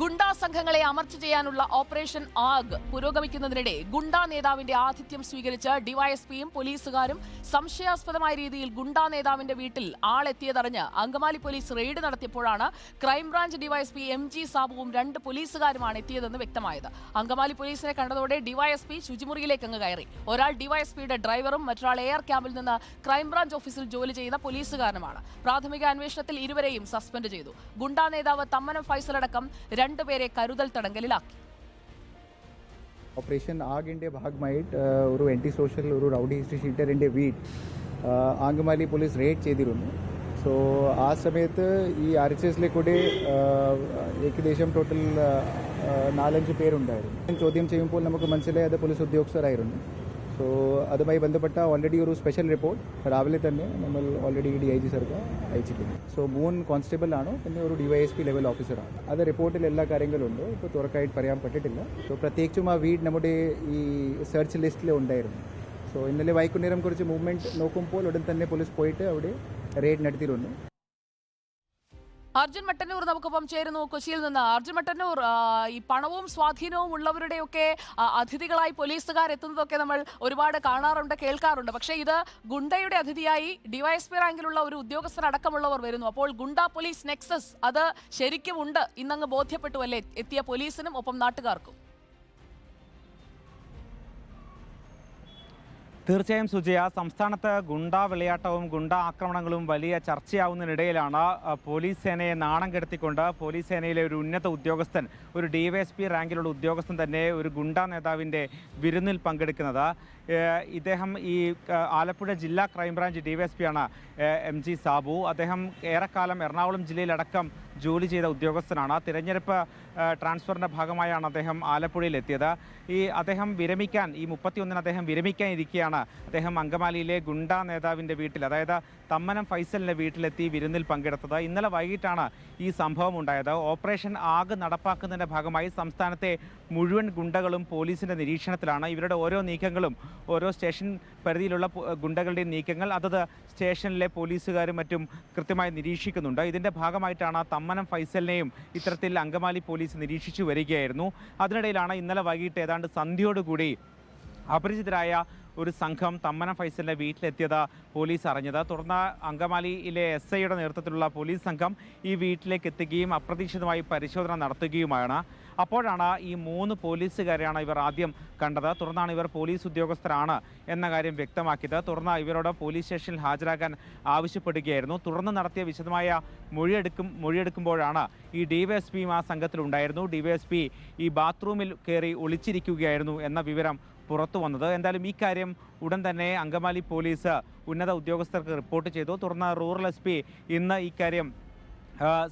ഗുണ്ടാ സംഘങ്ങളെ അമർച്ച ചെയ്യാനുള്ള ഓപ്പറേഷൻ ആഗ് പുരോഗമിക്കുന്നതിനിടെ ഗുണ്ടാ നേതാവിന്റെ ആതിഥ്യം സ്വീകരിച്ച ഡിവൈഎസ്പിയും പോലീസുകാരും സംശയാസ്പദമായ രീതിയിൽ ഗുണ്ടാ നേതാവിന്റെ വീട്ടിൽ ആളെത്തിയതറിഞ്ഞ് Angamaly police raid നടത്തിയപ്പോഴാണ് crime branch DYSP M G സാബുവും രണ്ട് പോലീസുകാരുമാണ് എത്തിയതെന്ന് വ്യക്തമായത്. അങ്കമാലി പോലീസിനെ കണ്ടതോടെ ഡിവൈഎസ്പി ശുചിമുറിയിലേക്ക് അങ്ങ് കയറി. ഒരാൾ ഡിവൈഎസ്പിയുടെ ഡ്രൈവറും മറ്റൊരാൾ എയർ ക്യാമ്പിൽ നിന്ന് ക്രൈംബ്രാഞ്ച് ഓഫീസിൽ ജോലി ചെയ്യുന്ന പോലീസുകാരനുമാണ്. പ്രാഥമിക അന്വേഷണത്തിൽ ഇരുവരെയും സസ്പെൻഡ് ചെയ്തു. ഗുണ്ടാ നേതാവ് തമ്മനം ഫൈസൽ അടക്കം രണ്ടുപേരെ കരുതൽ തടങ്കലിലാക്കി. ഓപ്പറേഷൻ ആഗിന്റെ ഭാഗമായിട്ട് ഒരു ആന്റി സോഷ്യൽ ഒരു റൗഡി ഹിസ്റ്ററി ഷീറ്ററിന്റെ വീട് ആംഗമാലി പോലീസ് റെയ്ഡ് ചെയ്തിരുന്നു. സോ ആ സമയത്ത് ഈ ആർ എച്ച് എസിലെ കൂടി ഏകദേശം ടോട്ടൽ നാലഞ്ച് പേരുണ്ടായിരുന്നു. ചോദ്യം ചെയ്യുമ്പോൾ നമുക്ക് മനസ്സിലായത് പോലീസ് ഉദ്യോഗസ്ഥരായിരുന്നു. സോ അതുമായി ബന്ധപ്പെട്ട ഓൾറെഡി ഒരു സ്പെഷ്യൽ റിപ്പോർട്ട് രാവിലെ തന്നെ നമ്മൾ ഓൾറെഡി ഡി ഐ ജി സർക്ക് അയച്ചിട്ടുണ്ട്. സോ മൂന്ന് കോൺസ്റ്റബിൾ ആണ് പിന്നെ ഒരു ഡിവൈഎസ്പി ലെവൽ ഓഫീസറാണ് അത് റിപ്പോർട്ടിൽ എല്ലാ കാര്യങ്ങളും ഉണ്ട്. ഇപ്പോൾ തുറക്കായിട്ട് പറയാൻ പറ്റിയിട്ടില്ല സോ പ്രത്യേകിച്ചും ആ വീട് നമ്മുടെ ഈ സെർച്ച് ലിസ്റ്റിൽ ഉണ്ടായിരുന്നു. സോ ഇന്നലെ വൈകുന്നേരം കുറച്ച് മൂവ്മെന്റ് നോക്കുമ്പോൾ ഉടൻ തന്നെ പോലീസ് പോയിട്ട് അവിടെ റെയ്ഡ് നടത്തിയിരുന്നു അർജുൻ മട്ടന്നൂർ നമുക്കൊപ്പം ചേരുന്നു കൊച്ചിയിൽ നിന്ന്. അർജുൻ മട്ടന്നൂർ ഈ പണവും സ്വാധീനവും ഉള്ളവരുടെയൊക്കെ അതിഥികളായി പോലീസുകാർ എത്തുന്നതൊക്കെ നമ്മൾ ഒരുപാട് കാണാറുണ്ട് കേൾക്കാറുണ്ട്. പക്ഷേ ഇത് ഗുണ്ടയുടെ അതിഥിയായി ഡിവൈഎസ്പി റാങ്കിലുള്ള ഒരു ഉദ്യോഗസ്ഥരടക്കമുള്ളവർ വരുന്നു. അപ്പോൾ ഗുണ്ട പോലീസ് നെക്സസ് അത് ശരിക്കും ഉണ്ട് ഇന്നങ്ങ് ബോധ്യപ്പെട്ടു അല്ലേ? എത്തിയ പോലീസിനും ഒപ്പം നാട്ടുകാർക്കും. തീർച്ചയായും സുജയ സംസ്ഥാനത്ത് ഗുണ്ടാ വിളയാട്ടവും ഗുണ്ടാ ആക്രമണങ്ങളും വലിയ ചർച്ചയാവുന്നതിനിടയിലാണ് പോലീസ് സേനയെ നാണം കെടുത്തിക്കൊണ്ട് പോലീസ് സേനയിലെ ഒരു ഉന്നത ഉദ്യോഗസ്ഥൻ ഒരു ഡിവൈഎസ്പി റാങ്കിലുള്ള ഉദ്യോഗസ്ഥൻ തന്നെ ഒരു ഗുണ്ടാ നേതാവിന്റെ വിരുന്നിൽ പങ്കെടുക്കുന്നത്. ഇദ്ദേഹം ഈ ആലപ്പുഴ ജില്ലാ ക്രൈംബ്രാഞ്ച് ഡിവൈഎസ്പിയാണ് എം ജി സാബു. അദ്ദേഹം ഏറെക്കാലം എറണാകുളം ജില്ലയിലടക്കം ജോലി ചെയ്ത ഉദ്യോഗസ്ഥനാണ്. തിരഞ്ഞെടുപ്പ് ട്രാൻസ്ഫറിന്റെ ഭാഗമായാണ് അദ്ദേഹം ആലപ്പുഴയിൽ എത്തിയത് ഈ അദ്ദേഹം വിരമിക്കാൻ ഈ മുപ്പത്തിയൊന്നിന് അദ്ദേഹം വിരമിക്കാൻ ഇരിക്കുകയാണ് അദ്ദേഹം അങ്കമാലിയിലെ ഗുണ്ട നേതാവിന്റെ വീട്ടിൽ അതായത് തമ്മനം ഫൈസലിന്റെ വീട്ടിലെത്തി വിരുന്നിൽ പങ്കെടുത്തത്. ഇന്നലെ വൈകിട്ടാണ് ഈ സംഭവം ഉണ്ടായത്. ഓപ്പറേഷൻ ആഗ് നടപ്പാക്കുന്നതിന്റെ ഭാഗമായി സംസ്ഥാനത്തെ മുഴുവൻ ഗുണ്ടകളും പോലീസിന്റെ നിരീക്ഷണത്തിലാണ്. ഇവരുടെ ഓരോ നീക്കങ്ങളും ഓരോ സ്റ്റേഷൻ പരിധിയിലുള്ള ഗുണ്ടകളുടെ നീക്കങ്ങൾ അതത് സ്റ്റേഷനിലെ പോലീസുകാരും മറ്റും കൃത്യമായി നിരീക്ഷിക്കുന്നുണ്ട്. ഇതിന്റെ ഭാഗമായിട്ടാണ് തമ്മനം ഫൈസലിനെയും ഇത്തരത്തിൽ അങ്കമാലി പോലീസ് നിരീക്ഷിച്ചു വരികയായിരുന്നു. അതിനിടയിലാണ് ഇന്നലെ വൈകിട്ട് ഏതാണ്ട് സന്ധ്യയോടുകൂടി അപരിചിതരായ ഒരു സംഘം തമ്മനം ഫൈസലിന്റെ വീട്ടിലെത്തിയത് പോലീസ് അറിഞ്ഞത്. തുടർന്ന് അങ്കമാലിയിലെ എസ് ഐയുടെ നേതൃത്വത്തിലുള്ള പോലീസ് സംഘം ഈ വീട്ടിലേക്ക് എത്തുകയും അപ്രതീക്ഷിതമായി പരിശോധന നടത്തുകയുമാണ്. അപ്പോഴാണ് ഈ മൂന്ന് പോലീസുകാരെയാണ് ഇവർ ആദ്യം കണ്ടത്. തുടർന്നാണ് ഇവർ പോലീസ് ഉദ്യോഗസ്ഥരാണ് എന്ന കാര്യം വ്യക്തമാക്കിയത്. തുടർന്ന് ഇവരോട് പോലീസ് സ്റ്റേഷനിൽ ഹാജരാകാൻ ആവശ്യപ്പെടുകയായിരുന്നു. തുടർന്ന് നടത്തിയ വിശദമായ മൊഴിയെടുക്കും മൊഴിയെടുക്കുമ്പോഴാണ് ഈ ഡിവൈഎസ്പിയും ആ സംഘത്തിലുണ്ടായിരുന്നു. ഡിവൈഎസ്പി ഈ ബാത്റൂമിൽ കയറി ഒളിച്ചിരിക്കുകയായിരുന്നു എന്ന വിവരം പുറത്തു വന്നത്. എന്തായാലും ഈ കാര്യം ഉടൻ തന്നെ അങ്കമാലി പോലീസ് ഉന്നത ഉദ്യോഗസ്ഥർക്ക് റിപ്പോർട്ട് ചെയ്തു. തുടർന്ന് റൂറൽ എസ് പി ഇന്ന് ഇക്കാര്യം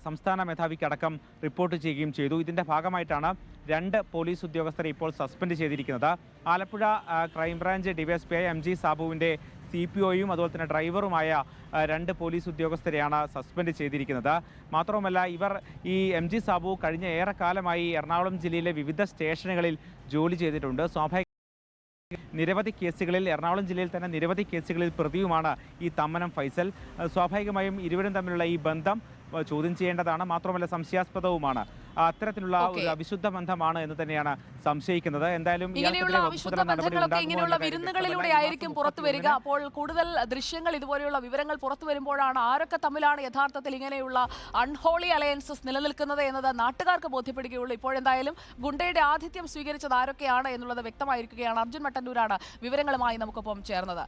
സംസ്ഥാന മേധാവിക്കടക്കം റിപ്പോർട്ട് ചെയ്യുകയും ചെയ്തു. ഇതിന്റെ ഭാഗമായിട്ടാണ് രണ്ട് പോലീസ് ഉദ്യോഗസ്ഥരെ ഇപ്പോൾ സസ്പെൻഡ് ചെയ്തിരിക്കുന്നത്. Alappuzha crime branch DYSP I M G സാബുവിന്റെ C P ഒയും അതുപോലെ തന്നെ ഡ്രൈവറുമായ രണ്ട് പോലീസ് ഉദ്യോഗസ്ഥരെയാണ് സസ്പെൻഡ് ചെയ്തിരിക്കുന്നത്. മാത്രവുമല്ല ഇവർ ഈ എം ജി സാബു കഴിഞ്ഞ ഏറെക്കാലമായി എറണാകുളം ജില്ലയിലെ വിവിധ സ്റ്റേഷനുകളിൽ ജോലി ചെയ്തിട്ടുണ്ട്. സ്വാഭാവിക നിരവധി കേസുകളിൽ എറണാകുളം ജില്ലയിൽ തന്നെ നിരവധി കേസുകളിൽ പ്രതിയുമാണ് ഈ തമ്മനം ഫൈസൽ. സ്വാഭാവികമായും ഇരുവരും തമ്മിലുള്ള ഈ ബന്ധം ചോദ്യം ചെയ്യേണ്ടതാണ്. മാത്രമല്ല സംശയാസ്പദവുമാണ്. അത്തരത്തിലുള്ള ഒരു അവിശുദ്ധ ബന്ധമാണ് എന്ന് തന്നെയാണ് സംശയിക്കുന്നത്. എന്തായാലും ഇങ്ങനെയുള്ള അവിശുദ്ധ ബന്ധങ്ങളൊക്കെ ഇങ്ങനെയുള്ള വിരുന്നുകളിലൂടെ ആയിരിക്കും പുറത്തു വരിക. അപ്പോൾ കൂടുതൽ ദൃശ്യങ്ങൾ ഇതുപോലെയുള്ള വിവരങ്ങൾ പുറത്തു വരുമ്പോഴാണ് ആരൊക്കെ തമ്മിലാണ് യഥാർത്ഥത്തിൽ ഇങ്ങനെയുള്ള അൺഹോളി അലയൻസസ് നിലനിൽക്കുന്നത് എന്നത് നാട്ടുകാർക്ക് ബോധ്യപ്പെടുകയുള്ളൂ. ഇപ്പോഴെന്തായാലും ഗുണ്ടയുടെ ആതിഥ്യം സ്വീകരിച്ചത് ആരൊക്കെയാണ് എന്നുള്ളത് വ്യക്തമായിരിക്കുകയാണ്. അർജുൻ മട്ടന്നൂരാണ് വിവരങ്ങളുമായി നമുക്കൊപ്പം ചേർന്നത്.